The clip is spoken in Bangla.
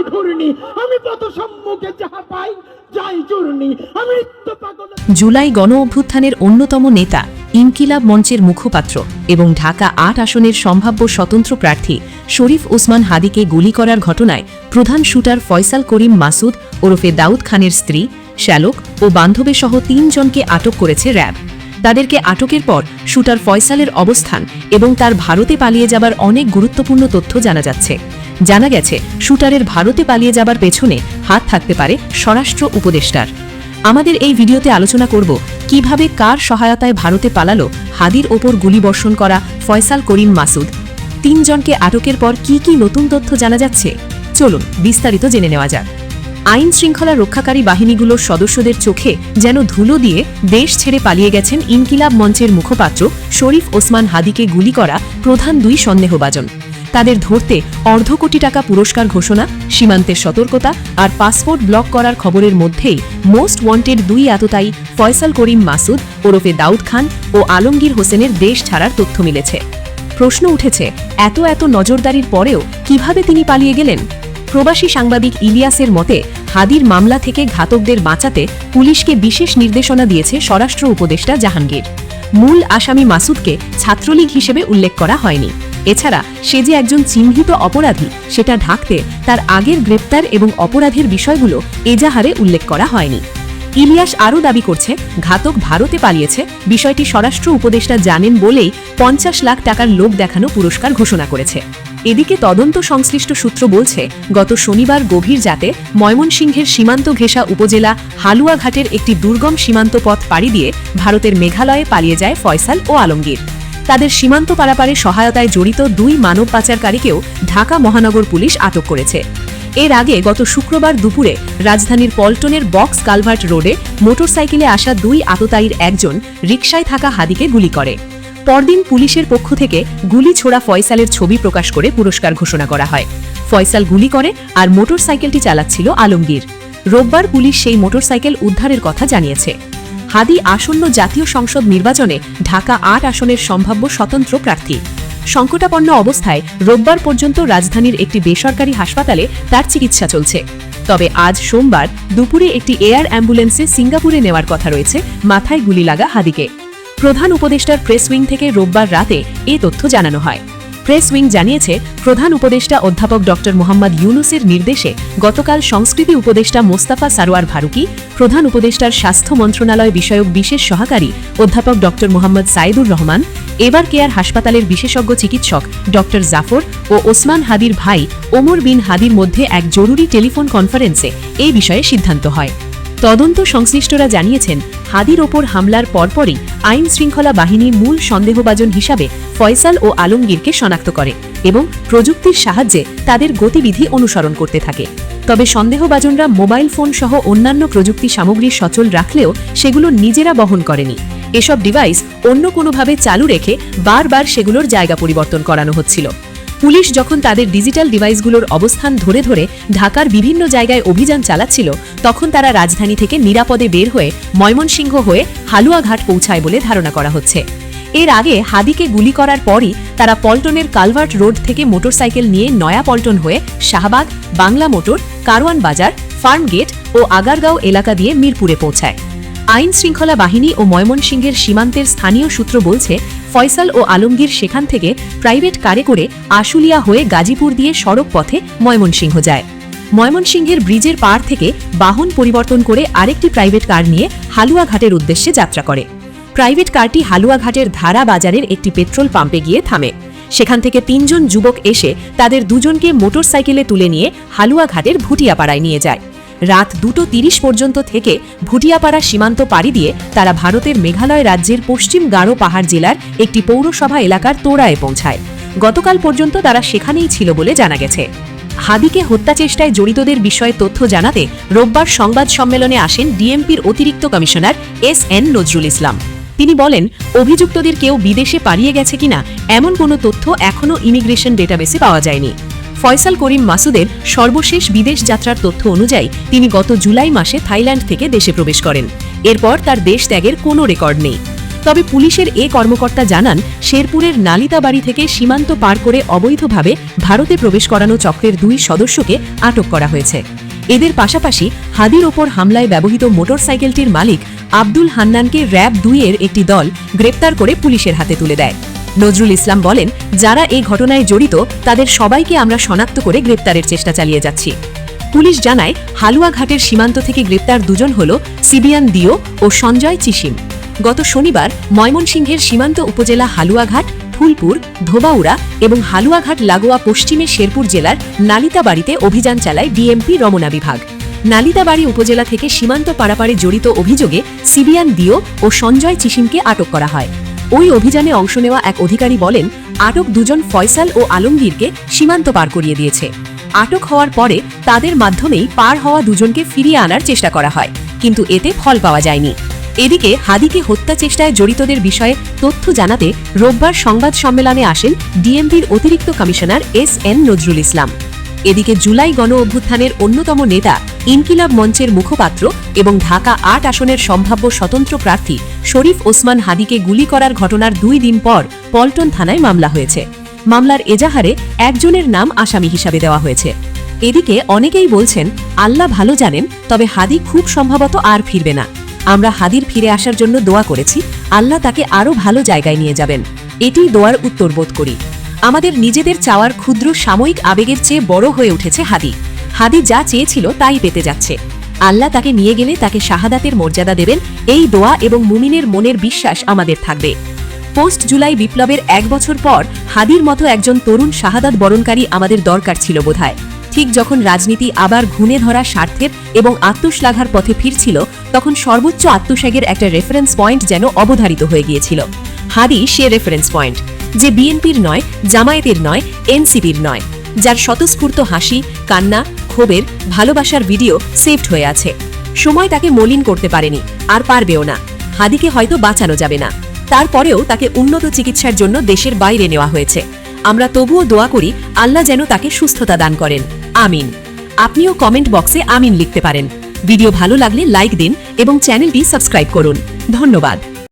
আমি ঘুরনি আমি পথ সম্মুখে যাহা পাই, যাই আমি জুলাই গণ অভ্যুত্থানের অন্যতম নেতা, ইনকিলাব মঞ্চের মুখপাত্র এবং ঢাকা আট আসনের সম্ভাব্য স্বতন্ত্র প্রার্থী শরীফ ওসমান হাদিকে গুলি করার ঘটনায় প্রধান শুটার ফয়সাল করিম মাসুদ, ওরফে দাউদ খানের স্ত্রী, শ্যালক ও বান্ধবী সহ তিনজনকে আটক করেছে র্যাব। তাদেরকে আটকের পর শুটার ফয়সালের অবস্থান এবং তার ভারতে পালিয়ে যাবার অনেক গুরুত্বপূর্ণ তথ্য জানা যাচ্ছে। জানা গেছে, শুটারের ভারতে পালিয়ে যাবার পেছনে হাত থাকতে পারে স্বরাষ্ট্র উপদেষ্টার। আমাদের এই ভিডিওতে আলোচনা করব, কীভাবে কার সহায়তায় ভারতে পালালো হাদির ওপর গুলিবর্ষণ করা ফয়সাল করিম মাসুদ। তিনজনকে আটকের পর কি কি নতুন তথ্য জানা যাচ্ছে? চলুন, বিস্তারিত জেনে নেওয়া যাক। আইন শৃঙ্খলা রক্ষাকারী বাহিনীগুলোর সদস্যদের চোখে যেন ধুলো দিয়ে দেশ ছেড়ে পালিয়ে গেছেন ইনকিলাব মঞ্চের মুখপাত্র শরীফ ওসমান হাদিকে গুলি করা প্রধান দুই সন্দেহভাজন। তাদের ধরতে অর্ধ কোটি টাকা পুরস্কার ঘোষণা, সীমান্তের সতর্কতা আর পাসপোর্ট ব্লক করার খবরের মধ্যেই মোস্ট ওয়ান্টেড দুই আততায়ী ফয়সাল করিম মাসুদ, ওরফে দাউদ খান ও আলমগীর হোসেনের দেশ ছাড়ার তথ্য মিলেছে। প্রশ্ন উঠেছে, এত এত নজরদারির পরেও কীভাবে তিনি পালিয়ে গেলেন? প্রবাসী সাংবাদিক ইলিয়াসের মতে, হাদির মামলা থেকে ঘাতকদের বাঁচাতে পুলিশকে বিশেষ নির্দেশনা দিয়েছে স্বরাষ্ট্র উপদেষ্টা জাহাঙ্গীর। মূল আসামি মাসুদকে ছাত্রলীগ হিসেবে উল্লেখ করা হয়নি। এছাড়া সে যে একজন চিহ্নিত অপরাধী, সেটা ঢাকতে তার আগের গ্রেপ্তার এবং অপরাধের বিষয়গুলো এজাহারে উল্লেখ করা হয়নি। ইলিয়াস আরও দাবি করছে, ঘাতক ভারতে পালিয়েছে, বিষয়টি স্বরাষ্ট্র উপদেষ্টা জানেন বলেই পঞ্চাশ লাখ টাকার লোক দেখানো পুরস্কার ঘোষণা করেছে। এদিকে তদন্ত সংশ্লিষ্ট সূত্র বলছে, গত শনিবার গভীর জাতে ময়মনসিংহের সীমান্ত ঘেঁষা উপজেলা হালুয়াঘাটের একটি দুর্গম সীমান্ত পথ পাড়ি দিয়ে ভারতের মেঘালয়ে পালিয়ে যায় ফয়সাল ও আলমগীর। তাদের সীমান্ত পারাপারে সহায়তায় জড়িত দুই মানব পাচারকারীকেও ঢাকা মহানগর পুলিশ আটক করেছে। এর আগে গত শুক্রবার দুপুরে রাজধানীর পল্টনের বক্স কালভার্ট রোডে মোটরসাইকেলে আসা দুই আততায়ীর একজন রিকশায় থাকা হাদিকে গুলি করে। পরদিন পুলিশের পক্ষ থেকে গুলি ছোড়া ফয়সালের ছবি প্রকাশ করে পুরস্কার ঘোষণা করা হয়। ফয়সাল গুলি করে আর মোটরসাইকেলটি চালাচ্ছিল আলমগীর। রোববার পুলিশ সেই মোটরসাইকেল উদ্ধারের কথা জানিয়েছে। হাদি আসন্ন জাতীয় সংসদ নির্বাচনে ঢাকা আট আসনের সম্ভাব্য স্বতন্ত্র প্রার্থী। সংকটাপন্ন অবস্থায় রোববার পর্যন্ত রাজধানীর একটি বেসরকারি হাসপাতালে তার চিকিৎসা চলছে। তবে আজ সোমবার দুপুরে একটি এয়ার অ্যাম্বুলেন্সে সিঙ্গাপুরে নেওয়ার কথা রয়েছে, মাথায় গুলি লাগা হাদিকে। প্রধান উপদেষ্টার প্রেস উইং থেকে রোববার রাতে এ তথ্য জানানো হয়। প্রেস উইং জানিয়েছে, প্রধান উপদেষ্টা অধ্যাপক ড. মোহাম্মদ ইউনুসের নির্দেশে গতকাল সংস্কৃতি উপদেষ্টা মোস্তাফা সারোয়ার ফারুকি প্রধান উপদেষ্টার স্বাস্থ্য মন্ত্রণালয় বিষয়ক বিশেষ সহকারী অধ্যাপক ড. মোহাম্মদ সাইদুর রহমান, এবার কেয়ার হাসপাতালের বিশেষজ্ঞ চিকিৎসক ড. জাফর ও ওসমান হাদির ভাই ওমর বিন হাদির মধ্যে এক জরুরি টেলিফোন কনফারেন্সে এই বিষয়ে সিদ্ধান্ত হয়। তদন্ত সংশ্লিষ্টরা জানিয়েছেন, হাদির ওপর হামলার পরপরই আইন শৃঙ্খলা বাহিনী মূল সন্দেহভাজন হিসাবে ফয়সাল ও আলমগীরকে শনাক্ত করে এবং প্রযুক্তির সাহায্যে তাদের গতিবিধি অনুসরণ করতে থাকে। তবে সন্দেহভাজনরা মোবাইল ফোন সহ অন্যান্য প্রযুক্তি সামগ্রী সচল রাখলেও সেগুলো নিজেরা বহন করেনি। এসব ডিভাইস অন্য কোনোভাবে চালু রেখে বারবার সেগুলোর জায়গা পরিবর্তন করানো হচ্ছিল। পুলিশ যখন তাদের ডিজিটাল ডিভাইসগুলোর অবস্থান ধরে ধরে ঢাকার বিভিন্ন জায়গায় অভিযান চালাচ্ছিল, তখন তারা রাজধানী থেকে নিরাপদে বের হয়ে ময়মনসিংহ হয়ে হালুয়াঘাট পৌঁছায় বলে ধারণা করা হচ্ছে। এর আগে হাদিকে গুলি করার পরই তারা পল্টনের কালভার্ট রোড থেকে মোটরসাইকেল নিয়ে নয়া পল্টন হয়ে শাহবাগ, বাংলা মোটর, কারওয়ান বাজার ফার্ম গেট ও আগারগাঁও এলাকা দিয়ে মিরপুরে পৌঁছায়। আইন শৃঙ্খলা বাহিনী ও ময়মনসিংহের সীমান্তের স্থানীয় সূত্র বলছে ফয়সাল ও আলমগীর সেখান থেকে প্রাইভেট কারে করে আশুলিয়া হয়ে গাজীপুর দিয়ে সড়ক পথে ময়মনসিংহ যায়। ময়মনসিংহের ব্রিজের পার থেকে বাহন পরিবর্তন করে আরেকটি প্রাইভেট কার নিয়ে হালুয়াঘাটের উদ্দেশ্যে যাত্রা করে। প্রাইভেট কারটি হালুয়াঘাটের ধারা বাজারের একটি পেট্রোল পাম্পে গিয়ে থামে। সেখান থেকে তিনজন যুবক এসে তাদের দুজনকে মোটরসাইকেলে তুলে নিয়ে হালুয়াঘাটের ভুটিয়াপাড়ায় নিয়ে যায়। রাত দুটো তিরিশ পর্যন্ত থেকে ভুটিয়াপাড়া সীমান্ত পাড়ি দিয়ে তারা ভারতের মেঘালয় রাজ্যের পশ্চিম গারো পাহাড় জেলার একটি পৌরসভা এলাকার তোড়ায় পৌঁছায়। গতকাল পর্যন্ত তারা সেখানেই ছিল বলে জানা গেছে। হাদিকে হত্যা চেষ্টায় জড়িতদের বিষয়ে তথ্য জানাতে রোববার সংবাদ সম্মেলনে আসেন ডিএমপির অতিরিক্ত commissioner S N Nazrul Islam. তিনি বলেন, অভিযুক্তদের কেউ বিদেশে পালিয়ে গেছে কিনা এমন কোনো তথ্য এখনও ইমিগ্রেশন ডেটাবেসে পাওয়া যায়নি। ফয়সাল করিম মাসুদের সর্বশেষ বিদেশ যাত্রার তথ্য অনুযায়ী তিনি গত জুলাই মাসে থাইল্যান্ড থেকে দেশে প্রবেশ করেন। এরপর তার দেশ ত্যাগের কোনো রেকর্ড নেই। তবে পুলিশের এ কর্মকর্তা জানান, শেরপুরের নালিতাবাড়ি থেকে সীমান্ত পার করে অবৈধভাবে ভারতে প্রবেশ করানো চক্রের দুই সদস্যকে আটক করা হয়েছে। এদের পাশাপাশি হাদির ওপর হামলায় ব্যবহৃত মোটরসাইকেলটির মালিক আব্দুল হান্নানকে র্যাব দুইয়ের একটি দল গ্রেপ্তার করে পুলিশের হাতে তুলে দেয়। নজরুল ইসলাম বলেন, যারা এই ঘটনায় জড়িত, তাদের সবাইকে আমরা শনাক্ত করে গ্রেপ্তারের চেষ্টা চালিয়ে যাচ্ছি। পুলিশ জানায় হালুয়াঘাটের সীমান্ত থেকে গ্রেপ্তার দুজন হল সিবিয়ান দিও ও সঞ্জয় চিসিম গত শনিবার ময়মনসিংহের সীমান্ত উপজেলা হালুয়াঘাট ফুলপুর, ধোবাউড়া এবং হালুয়াঘাট লাগোয়া পশ্চিমে শেরপুর জেলার নালিতাবাড়িতে অভিযান চালায় ডিএমপি রমনা বিভাগ। নালিতাবাড়ি উপজেলা থেকে সীমান্ত পারাপারে জড়িত অভিযোগে সিবিয়ান দিও ও সঞ্জয় চিসিমকে আটক করা হয়। ওই অভিযানে অংশ নেওয়া এক অধিকারী বলেন, আটক দুজন ফয়সাল ও আলমগীরকে সীমান্ত পার করিয়ে দিয়েছে। আটক হওয়ার পরে তাদের মাধ্যমেই পার হওয়া দুজনকে ফিরিয়ে আনার চেষ্টা করা হয়, কিন্তু এতে ফল পাওয়া যায়নি। এদিকে হাদিকে হত্যা চেষ্টায় জড়িতদের বিষয়ে তথ্য জানাতে রোববার সংবাদ সম্মেলনে আসেন ডিএমপির অতিরিক্ত commissioner S N Nazrul Islam. এদিকে জুলাই গণ অভ্যুত্থানের অন্যতম নেতা ইনকিলাব মঞ্চের মুখপাত্র এবং ঢাকা আট আসনের সম্ভাব্য স্বতন্ত্র প্রার্থী শরীফ ওসমান হাদিকে গুলি করার ঘটনার দুই দিন পর পল্টন থানায় মামলা হয়েছে। মামলার এজাহারে একজনের নাম আসামি হিসাবে দেওয়া হয়েছে। এদিকে অনেকেই বলছেন, আল্লাহ ভালো জানেন, তবে হাদি খুব সম্ভবত আর ফিরবে না। আমরা হাদির ফিরে আসার জন্য দোয়া করেছি, আল্লাহ তাকে আরও ভালো জায়গায় নিয়ে যাবেন। এটি দোয়ার উত্তর বোধ করি। আমাদের নিজেদের চাওয়ার ক্ষুদ্র সাময়িক আবেগের চেয়ে বড় হয়ে উঠেছে হাদি। হাদি যা চেয়েছিল তাই পেতে যাচ্ছে। আল্লাহ তাকে নিয়ে গেলে তাকে শাহাদাতের মর্যাদা দেবেন, এই দোয়া এবং মুমিনের মনের বিশ্বাস আমাদের থাকবে। পোস্ট জুলাই বিপ্লবের এক বছর পর হাদির মতো একজন তরুণ শাহাদাত বরণকারী আমাদের দরকার ছিল বোধহয়। ঠিক যখন রাজনীতি আবার ঘুণে ধরা স্বার্থের এবং আত্মশ্লাঘার পথে ফিরছিল, তখন সর্বোচ্চ আত্মত্যাগের একটা রেফারেন্স পয়েন্ট যেন অবধারিত হয়ে গিয়েছিল। হাদি সে রেফারেন্স পয়েন্ট যে বিএনপির নয়, জামায়াতের নয়, এনসিপির নয়, যার স্বতঃস্ফূর্ত হাসি, কান্না ক্ষোভের, ভালোবাসার ভিডিও সেভড হয়ে আছে। সময় তাকে মলিন করতে পারেনি, আর পারবেও না। হাদিকে হয়তো বাঁচানো যাবে না। তারপরেও তাকে উন্নত চিকিৎসার জন্য দেশের বাইরে নেওয়া হয়েছে। আমরা তবুও দোয়া করি, আল্লাহ যেন তাকে সুস্থতা দান করেন। আমিন। আপনিও কমেন্ট বক্সে আমিন লিখতে পারেন। ভিডিও ভালো লাগলে লাইক দিন এবং চ্যানেলটি সাবস্ক্রাইব করুন। ধন্যবাদ।